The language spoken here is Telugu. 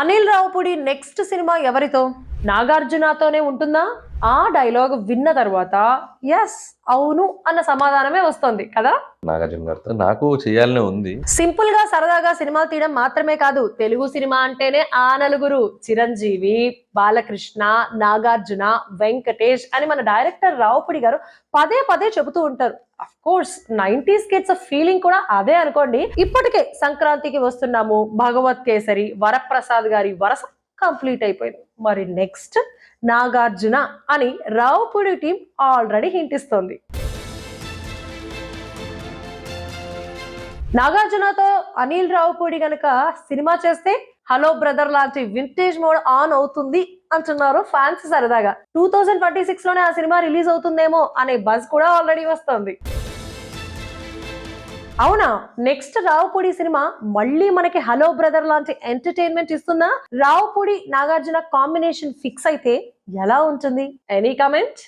అనిల్ రావుపూడి నెక్స్ట్ సినిమా ఎవరితో? నాగార్జునతోనే ఉంటుందా? ఆ డైలాగ్ విన్న తర్వాత ఎస్ అవును అన్న సమాధానమే వస్తుంది కదా? నాగార్జున గారితో నాకు చేయాలనే ఉంది. సింపుల్గా సరదాగా సినిమాలు తీయడం మాత్రమే కాదు తెలుగు సినిమా అంటేనే ఆ నలుగురు చిరంజీవి బాలకృష్ణ నాగార్జున వెంకటేష్ అని మన డైరెక్టర్ రావుపూడి గారు పదే పదే చెబుతూ ఉంటారు. Of course nineties kids feeling కూడా అదే అనుకోండి. ఇప్పటికే సంక్రాంతికి వస్తున్నాము భగవత్ కేసరి వరప్రసాద్ గారి వరస కంప్లీట్ అయిపోయింది. మరి నెక్స్ట్ నాగార్జున అని రావుపూడి టీం ఆల్రెడీ హింటిస్తోంది నాగార్జునతో అనిల్ రావుపూడి గనక సినిమా చేస్తే హలో బ్రదర్ లాంటి వింటేజ్ మోడ్ ఆన్ అవుతుంది అంటున్నారు ఫ్యాన్స్ సరదాగా. టూ థౌజండ్ ట్వంటీ సిక్స్లోనే ఆ సినిమా రిలీజ్ అవుతుందేమో అనే బజ్ కూడా ఆల్రెడీ వస్తుంది. అవునా? నెక్స్ట్ రావుపూడి సినిమా మళ్ళీ మనకి హలో బ్రదర్ లాంటి ఎంటర్టైన్మెంట్ ఇస్తుందా? రావుపూడి నాగార్జున కాంబినేషన్ ఫిక్స్ అయితే ఎలా ఉంటుంది? Any comment